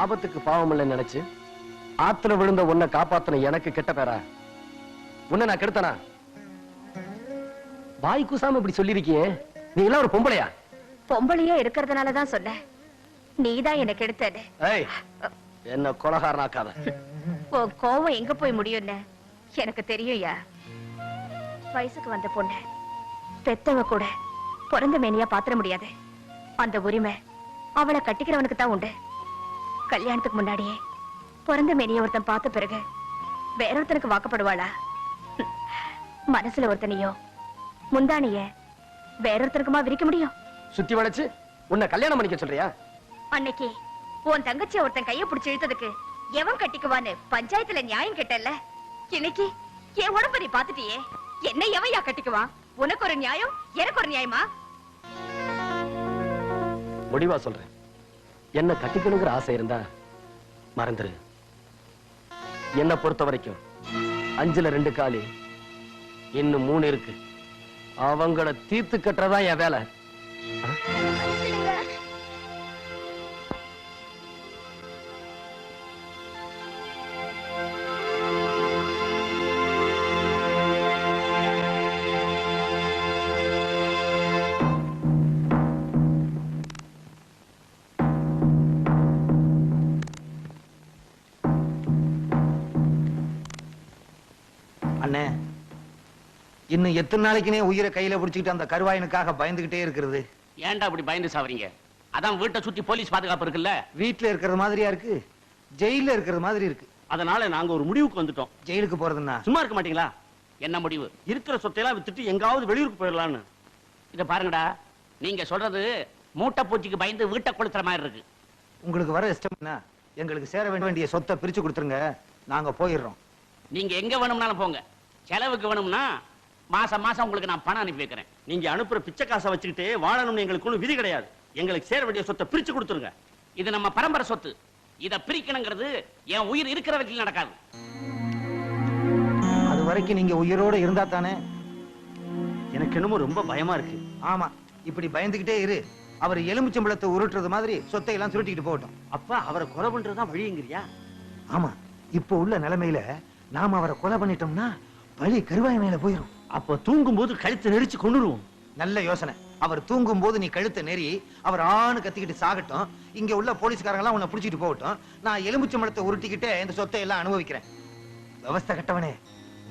ஆபத்துக்கு பாவம் இல்லைன்னு நினைச்சு ஆத்துல விழுந்த உன்னை காப்பாத்தின எனக்கு கெட்ட பேரா? உன்னை நான் கெடுத்தனா? வாய் கூசாம இப்படி சொல்லிருக்கியே நீ எல்லாம் ஒரு பொம்பளையா? பொம்பளையா இருக்கிறதுனால தான் சொன்னேன் நீதான் எனக்கு எடுத்தது என்ன கொலகாரனாக்காத உன் கோவம் எங்க போய் முடியும்னு எனக்கு தெரியும்யா. வயசுக்கு வந்த பொண்ணு பெத்தவ கூட பிறந்த மேனியா பாத்திர முடியாது. அந்த உரிமை அவளை கட்டிக்கிறவனுக்கு தான் உண்டு. கல்யாணத்துக்கு முன்னாடியே பிறந்த மேனிய ஒருத்தன் பார்த்த பிறகு வேற ஒருத்தனுக்கு வாக்கப்படுவாளா? மனசுல ஒருத்தனையோ முந்தானிய வேற ஒருத்தனுக்குமா விரிக்க முடியும்? சுத்தி வளைச்சு உன்னை கல்யாணம் பண்ணிக்க சொல்றியா? அன்னைக்கு உன் தங்கச்சி ஒருத்தன் கைய பிடிச்சு இழுத்ததுக்கு எவன் கட்டிக்குவான்னு பஞ்சாயத்துல நியாயம் கேட்டல்ல இன்னைக்கு என் உடம்ப நீ பாத்துட்டியே என்ன எவையா கட்டிக்குவான்? உனக்கு ஒரு நியாயம் எனக்கு ஒரு நியாயமா? முடிவா சொல்றேன். என்ன கட்டிக்கணுங்கிற ஆசை இருந்தா மறந்துரு. என்ன பொறுத்த வரைக்கும் அஞ்சுல ரெண்டு காலி இன்னும் மூணு இருக்கு. அவங்கள தீர்த்து கட்டுறதா என் வேலை. இன்னும் எத்தனை நாளைக்குனே உயிரை கையில பிடிச்சிக்கிட்டு அந்த கருவாயனுக்காக பயந்துகிட்டே இருக்கிறது. ஏன்டா அப்படி பயந்து சாவறீங்க? அதான் வீட்டை சுத்தி போலீஸ் பாதுகாப்பு இருக்குல்ல? வீட்டுல இருக்கிறது மாதிரியா இருக்கு? ஜெயில இருக்கிறது மாதிரி இருக்கு. அதனால நாங்க ஒரு முடிவுக்கு வந்துட்டோம். ஜெயிலுக்கு போறதுன்னா? சும்மா இருக்க மாட்டீங்களா? என்ன முடிவு? இருக்கிற சொத்தையெல்லாம் வித்துட்டு எங்காவது வெளியூருக்கு போயிடலான்னு இத பாருங்கடா நீங்க சொல்றது மூட்டை பூச்சிக்கு பயந்து வீட்டை கொளுத்துற மாதிரி இருக்கு. உங்களுக்கு வர இஷ்டம்னா எங்களுக்கு சேர வேண்டிய சொத்தை பிரிச்சு கொடுத்துருங்க. நாங்க போயிடுறோம். நீங்க எங்க வேணும்னாலும் போங்க. செலவுக்கு வேணும்னா மாசம் மாசம் உங்களுக்கு நான் பணம் அனுப்பி வைக்கிறேன். நீங்க அனுப்புற பிச்சை காசை வச்சுக்கிட்டு வாழணும்னு எங்களுக்கு ஒண்ணும் விதி கிடையாது. எங்களுக்கு சேர வேண்டிய சொத்தை பிரிச்சு கொடுத்துருங்க. இது நம்ம பரம்பரை சொத்து. இத பிரிக்கணுங்கிறது என் உயிர் இருக்கிற வரைக்கும் நடக்காது. அது வரைக்கும் நீங்க உயிரோட இருந்தா தானே? எனக்கு என்னமோ ரொம்ப பயமா இருக்கு. ஆமா இப்படி பயந்துகிட்டே இரு. அவர் எலுமிச்சம்பழத்தை உருட்டுறது மாதிரி சொத்தை எல்லாம் சுருட்டிக்கிட்டு போகட்டும். அப்பா அவரை கொலை பண்றதுதான் வழிங்கிறியா ஆமா இப்போ உள்ள நிலைமையில நாம அவரை கொலை பண்ணிட்டோம்னா பழி கருவாய் மேல போயிரும். அப்ப தூங்கும் போது கழுத்தை நெரிச்சு கொண்டுருவோம். நல்ல யோசனை. அவர் தூங்கும் போது நீ கழுத்தை நெறி அவர் ஆணு கத்திக்கிட்டு சாகட்டும். இங்க உள்ள போலீஸ்காரங்க எல்லாம் உன்னை புடிச்சிட்டு போகட்டும். நான் எலுமிச்சம்பழத்தை உருட்டிக்கிட்டே இந்த சொத்தை எல்லாம் அனுபவிக்கிறேன். விவஸ்தை கட்டவனே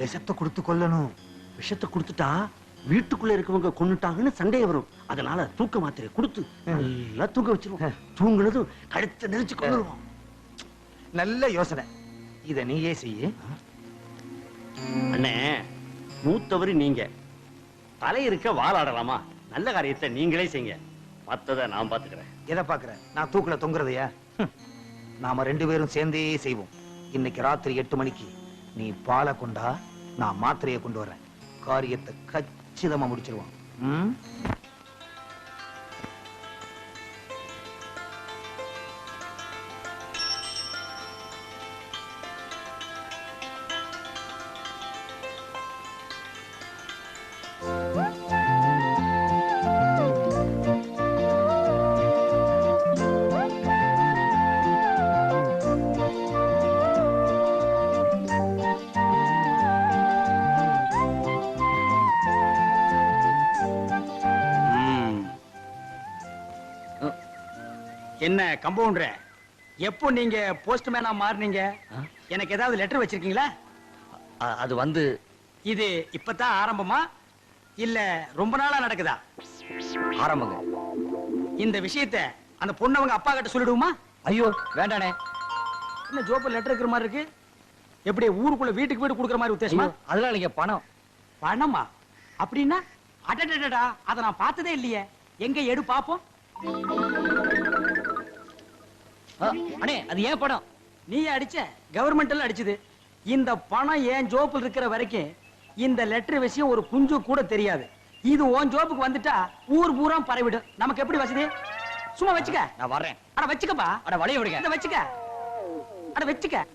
விஷத்தை கொடுத்து கொல்லணும். விஷத்தை கொடுத்துட்டா வீட்டுக்குள்ள இருக்கவங்க கொன்னுட்டாங்கன்னு சண்டை வரும். அதனால தூக்க மாத்திரை கொடுத்து நல்லா தூங்க வச்சிருவோம். தூங்குனதும் கழுத்தை நெரிச்சு கொண்டுருவோம். நல்ல யோசனை. இத நீயே செய்ய. அண்ணே மூத்தவர் நீங்க. தலை இருக்க வாழாடலாமா நல்ல காரியத்தை நீங்களே செய்யுங்க. மத்தத நான் பாத்துக்கிறேன். எதை பாக்குறேன் நான் தூக்குல தொங்குறதையா? நாம ரெண்டு பேரும் சேர்ந்தே செய்வோம். இன்னைக்கு ராத்திரி எட்டு மணிக்கு. நீ பாலை கொண்டா நான் மாத்திரையை கொண்டு வரேன். காரியத்தை கச்சிதமா முடிச்சிருவான். ம்? என்ன கம்பவுண்டர்? எப்போ நீங்க போஸ்ட்மேனா மாறுனீங்க? எனக்கு ஏதாவது லெட்டர் வச்சிருக்கீங்களா? அது வந்து இது இப்பதான் ஆரம்பமா? இல்ல ரொம்ப நாளா நடக்குதா? ஆரம்பங்க. இந்த விஷயத்தை அந்த பொண்ணவங்க அப்பா கிட்ட சொல்லிடுவோமா? ஐயோ. வேண்டானே. என்ன ஜோப்பு லெட்டர் இருக்கிற மாதிரி இருக்கு? எப்படி ஊருக்குள்ள வீட்டுக்கு வீடு கொடுக்குற மாதிரி உத்தேசமா? அதெல்லாம் நீங்க பணம். பணமா? அப்படின்னா அடடடடா அதை நான் பார்த்ததே இல்லையே. எங்க எடு பாப்போம். அண்ணே அது ஏன் பணம் நீ அடிச்ச கவர்மெண்ட் எல்லாம் அடிச்சது. இந்த பணம் என் ஜோப்பில் இருக்கிற வரைக்கும் இந்த லெட்டர் விஷயம் ஒரு குஞ்சு கூட தெரியாது. இது உன் ஜோப்புக்கு வந்துட்டா ஊர் பூரா பரவிடும். நமக்கு எப்படி வசதி? சும்மா வச்சுக்க. நான் வர்றேன். அட வச்சுக்கப்பா. அட வளைய விடுங்க. இந்த வச்சுக்க. அட வச்சுக்க.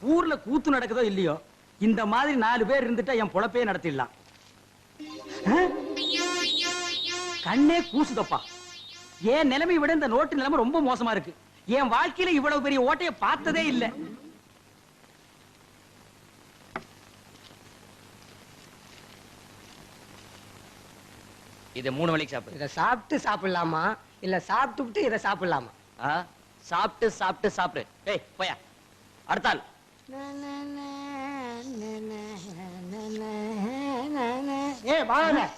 ஊர்ல கூத்து நடக்குதோ இல்லையோ இந்த மாதிரி நாலு பேர் இருந்துட்டா என் பொழப்பே நடத்திடலாம்? கண்ணே கூசுதப்பா. ஏன் நிலைமை விட இந்த நோட்டு நிலைமை ரொம்ப மோசமா இருக்கு. என் வாழ்க்கையில இவ்வளவு பெரிய ஓட்டைய பார்த்ததே இல்ல. இதை மூணு மணிக்கு சாப்பிடு. இத சாப்பிட்டு சாப்பிடலாமா? இல்ல சாப்பிட்டுட்டு இத சாப்பிடலாமா? ஆ? சாப்பிட்டு சாப்பிட்டு சாப்பிடு. ஏய் போயா. அடுத்த ஆள். ஏ பாவல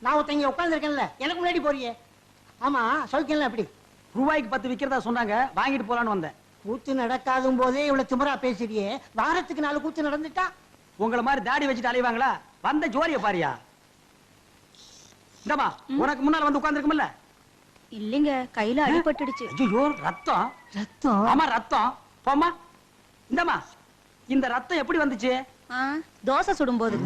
நான் ஒருத்தங்க உட்கார்ந்துருக்கேன்ல. எனக்கு முன்னாடி போறியே. ஆமா சௌக்கியம்ல எப்படி? ரூபாய்க்கு பத்து விக்கிறதா சொன்னாங்க வாங்கிட்டு போலான்னு வந்தேன். கூத்து நடக்காதும் போதே இவ்வளவு திமிரா பேசுறியே. வாரத்துக்கு நாலு கூத்து நடந்துட்டா? உங்கள மாதிரி தாடி வச்சுட்டு அலைவாங்களா? வந்த ஜோரிய பாரியா? இந்தமா உனக்கு முன்னால வந்து உட்கார்ந்துருக்கும்ல இல்லைங்க கையில அடிபட்டுடுச்சு. ஐயோ ரத்தம். ரத்தம்? ஆமா ரத்தம். போமா இந்தமா இந்த ரத்தம் எப்படி வந்துச்சு? தோசை சுடும்போது.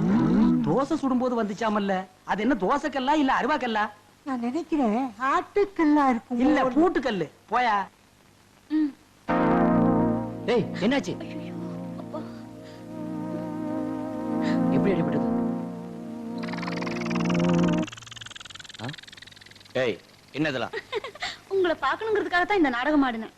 தோசை சுடும்போது வந்துச்சாமல்ல? அது என்ன தோசைக்கல்லா இல்ல அருவாக்கல்லா? நான் நினைக்கிறேன் ஆட்டுக்கல்லா இருக்கும் இல்ல பூட்டுக்கல்லு. போயா. ஏய் என்னாச்சு? எப்படி அடிபட்டது? ஏய் என்னதெல்லாம்? உங்களை பார்க்கணுங்கிறதுக்காக தான் இந்த நாடகம் ஆடினேன்.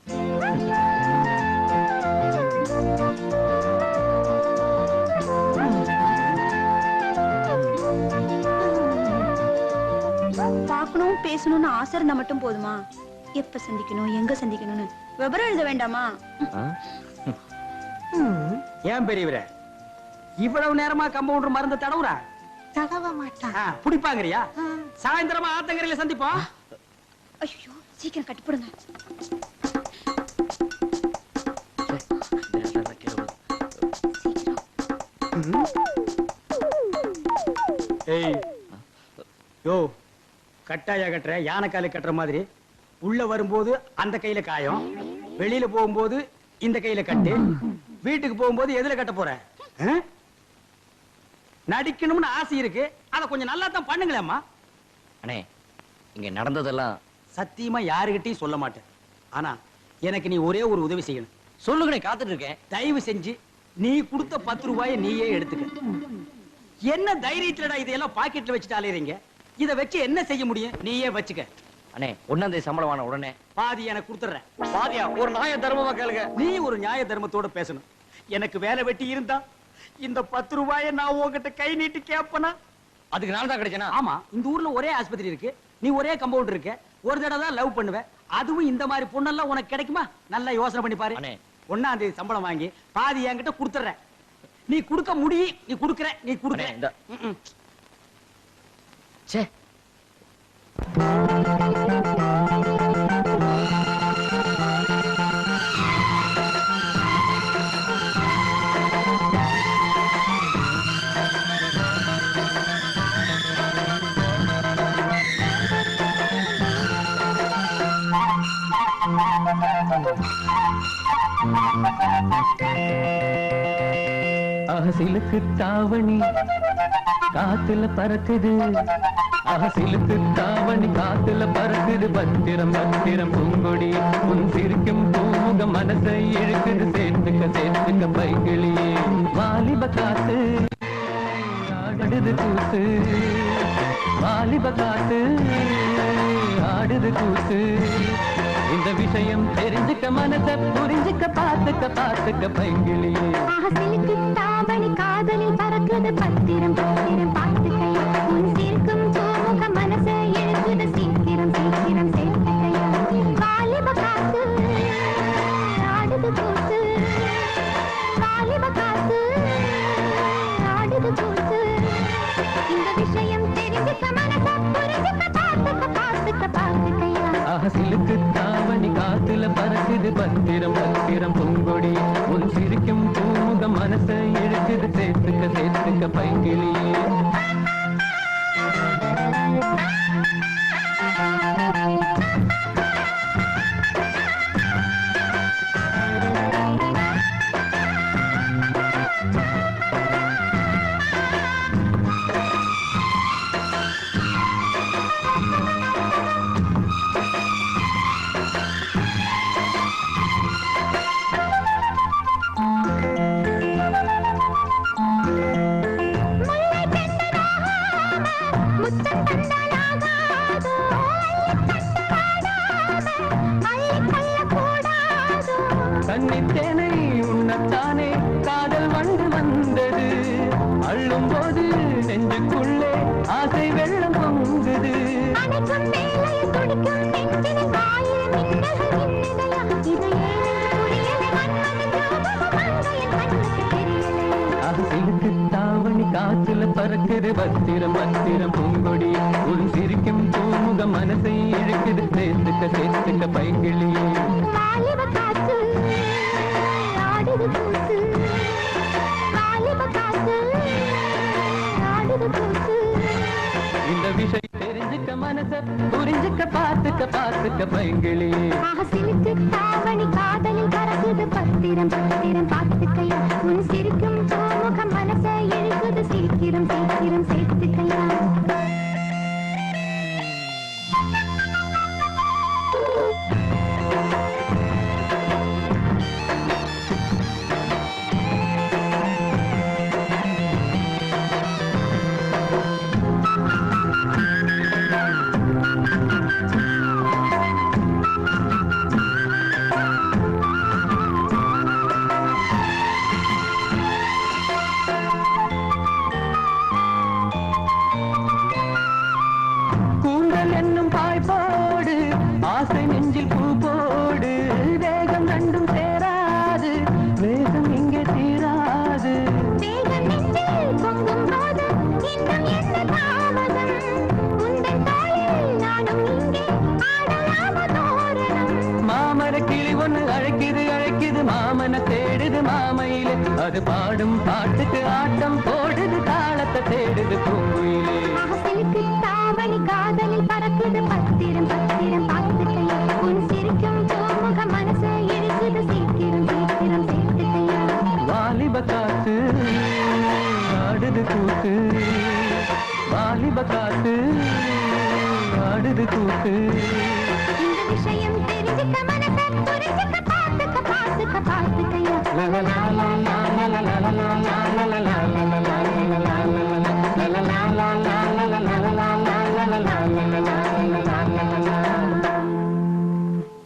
பார்க்கணும் பேசணும்னு ஆசை இருந்தா மட்டும் போதுமா? எப்ப சந்திக்கணும்? எங்க சந்திக்கணும்னு? விவரம் எழுத வேண்டாமா? ஏன் பெரியவரே? இவ்வளவு நேரமா கம்பவுண்டர் மருந்து தடவுறா? தடவ மாட்டான் ஆ, பிடிப்பாங்கறியா? சாயந்தரமா ஆத்தங்கரையில சந்திப்போம். ஐயோ சீக்கிரம் விழுது. ஏய் யோ கட்டாயா கட்டுற யானைக்காலு கட்டுற மாதிரி. உள்ள வரும்போது அந்த கையில காயம். வெளியில போகும்போது இந்த கையில கட்டு. வீட்டுக்கு போகும்போது எதுல கட்ட போற? நடிக்கணும்னு ஆசை இருக்கு. அத கொஞ்சம் நல்லா தான் பண்ணுங்களேம்மா. அண்ணே இங்க நடந்ததெல்லாம் சத்தியமா யாருகிட்டயும் சொல்ல மாட்டேன். ஆனா எனக்கு நீ ஒரே ஒரு உதவி செய்யணும். சொல்லுங்கண்ணே காத்துட்டு இருக்கேன். தயவு செஞ்சு நீ கொடுத்த பத்து ரூபாயை நீயே எடுத்துக்க. என்ன தைரியத்துலடா இதையெல்லாம் பாக்கெட்ல வச்சுட்டு அலையறீங்க? இத வச்சு என்ன செய்ய முடியும்? நீயே வச்சுக்க. அண்ணே ஒன்னாம் தேதி சம்பளம் வாங்க உடனே. பாதி எனக்கு கொடுத்துறேன் பாதியா? ஒரு நாய தர்மமா கேளுங்க. நீ ஒரு நியாய தர்மத்தோட பேசணும். எனக்கு வேலை வெட்டி இருந்தா இந்த பத்து ரூபாயை நான் உன்கிட்ட கை நீட்டி கேப்பனா? அதுக்கு நான் தான் கிடைச்சேனா? ஆமா இந்த ஊர்ல ஒரே ஆஸ்பத்திரி இருக்கு. நீ ஒரே கம்பவுண்ட் இருக்க. ஒரு தடவை தான் லவ் பண்ணுவ. அதுவும் இந்த மாதிரி பொண்ணெல்லாம் உனக்கு கிடைக்குமா? நல்லா யோசனை பண்ணி பாரு. ஒன்னாம் தேதி சம்பளம் வாங்கி பாதி என்கிட்ட கொடுத்துறேன் நீ கொடுக்க முடியும். நீ கொடுக்கற நீ கொடுக்கற. சே இந்த- அகசிலுக்கு தாவணி காத்துல பறக்குது. அகசிலுக்கு தாவணி காத்துல பறக்குது. பத்திரம் பத்திரம் பூங்கொடி உன் சிரிக்கும் பூமுக மனசை இழுக்குது. சேர்த்துக்க சேர்த்துக்க பைகிளியே வாலிப காத்து ஆடுது கூத்து. வாலிப காத்து ஆடுது கூத்து. இந்த விஷயம் தெரிஞ்சுக்க மனச புரிஞ்சுக்க பார்த்துக்க பார்த்துக்க பைங்கிளியே தாவணி காதலில் பறக்குது பத்திரம் பத்திரம் பார்த்துக்கையா பூங்கொடி சிரிக்கும் பூமுக மனசை இழுக்குது சேர்த்துக்க சேர்த்துக்க பைங்கிளியே அணைக்கும் போது நெஞ்சுக்குள்ளே ஆசை வெள்ளம் பொங்குது. இழுக்கு தாவணி காற்றுல பறக்குது. பத்திரம் பத்திரம் பூங்கொடி ஒரு சிரிக்கும் பூமுக மனசை இழுக்குது. சேர்த்துக்க சேர்த்துக்க பைங்கிளியே புரிஞ்சுக்க பார்த்துக்க பார்த்துக்க பைங்கிளி சிலுக்கு தாவணி காதலில் கறக்குது பத்திரம் பத்திரம் பார்த்துக்கையா. உன் சிரிக்கும் கோமுகம் மனசை எழுக்குது சீக்கிரம் சீக்கிரம் சேர்த்துக்கையா. ஒண்ணு அழைக்குது அழைக்குது மாமனை தேடுது மாமையிலே. அது பாடும் பாட்டுக்கு ஆட்டம் போடுது தாளத்தை தேடுது பூங்குயிலே. தாவணி காதலில் பறக்குது பத்திரம் பத்திரம் பார்த்துக்கையா உன் சிரிக்கும் சோமுக மனசு இருக்குது சீக்கிரம் சீக்கிரம் வாலிப காத்து ஆடுது கூத்து. வாலிப காத்து ஆடுது கூத்து. விஷயம் தெரிஞ்சுக்க மனச புரிஞ்சுக்க பாத்துக்க பாத்துக்க பாத்துக்கையா la la la la